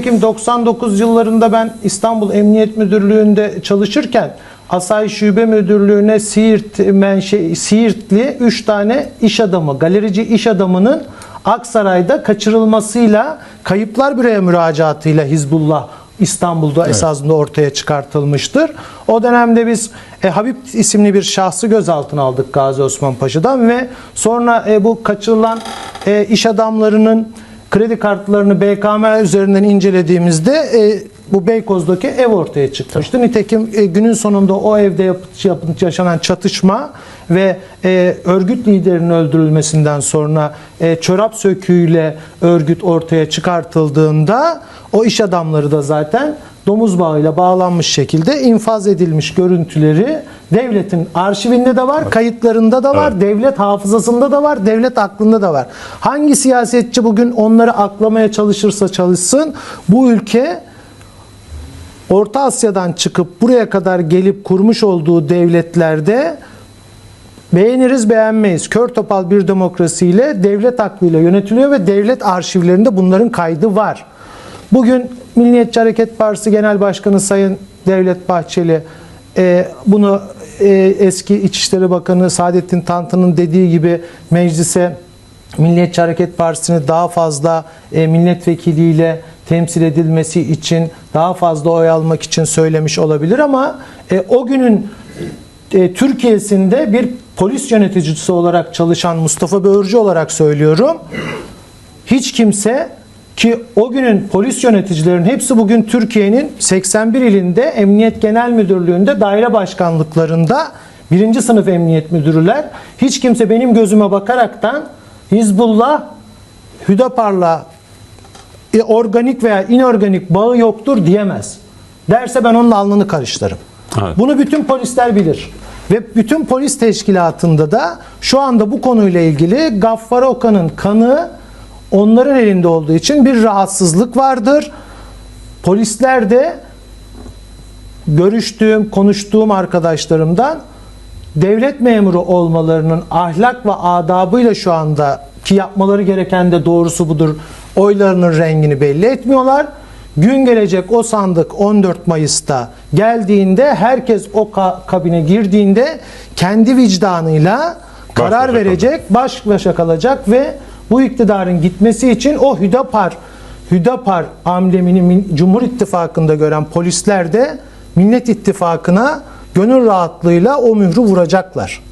Nitekim 99 yıllarında ben İstanbul Emniyet Müdürlüğü'nde çalışırken Asayiş Şube Müdürlüğü'ne Siirt menşe, Siirtli 3 tane iş adamı, galerici iş adamının Aksaray'da kaçırılmasıyla kayıplar büroya müracaatıyla Hizbullah İstanbul'da esasında ortaya çıkartılmıştır. O dönemde biz e, Habib isimli bir şahsı gözaltına aldık Gazi Osman Paşa'dan ve sonra e, bu kaçırılan e, iş adamlarının kredi kartlarını BKM üzerinden incelediğimizde e, bu Beykoz'daki ev ortaya çıkmıştı. Nitekim e, günün sonunda o evde yap, yap- yaşanan çatışma ve e, örgüt liderinin öldürülmesinden sonra e, çorap söküğüyle örgüt ortaya çıkartıldığında o iş adamları da zaten domuz bağıyla bağlanmış şekilde infaz edilmiş görüntüleri devletin arşivinde de var, kayıtlarında da var, devlet hafızasında da var, devlet aklında da var. Hangi siyasetçi bugün onları aklamaya çalışırsa çalışsın bu ülke Orta Asya'dan çıkıp buraya kadar gelip kurmuş olduğu devletlerde beğeniriz beğenmeyiz. Kör topal bir demokrasiyle devlet aklıyla yönetiliyor ve devlet arşivlerinde bunların kaydı var. Bugün Milliyetçi Hareket Partisi Genel Başkanı Sayın Devlet Bahçeli e, bunu e, eski İçişleri Bakanı Saadettin Tantan'ın dediği gibi meclise Milliyetçi Hareket Partisi'ni daha fazla e, milletvekiliyle temsil edilmesi için daha fazla oy almak için söylemiş olabilir ama e, o günün e, Türkiye'sinde bir polis yöneticisi olarak çalışan Mustafa Böğürcü olarak söylüyorum. Hiç kimse ki o günün polis yöneticilerin hepsi bugün Türkiye'nin 81 ilinde Emniyet Genel Müdürlüğü'nde daire başkanlıklarında birinci sınıf emniyet müdürüler. Hiç kimse benim gözüme bakaraktan Hizbullah, Hüdapar'la e, organik veya inorganik bağı yoktur diyemez. Derse ben onun alnını karıştırırım. Evet. Bunu bütün polisler bilir. Ve bütün polis teşkilatında da şu anda bu konuyla ilgili Gaffar Okan'ın kanı onların elinde olduğu için bir rahatsızlık vardır. Polisler de görüştüğüm, konuştuğum arkadaşlarımdan devlet memuru olmalarının ahlak ve adabıyla şu anda ki yapmaları gereken de doğrusu budur. Oylarının rengini belli etmiyorlar. Gün gelecek o sandık 14 Mayıs'ta geldiğinde herkes o ka- kabine girdiğinde kendi vicdanıyla karar başa verecek, baş başa kalacak ve bu iktidarın gitmesi için o Hüdapar Hüdapar amblemini Min- Cumhur İttifakı'nda gören polisler de Millet İttifakı'na gönül rahatlığıyla o mührü vuracaklar.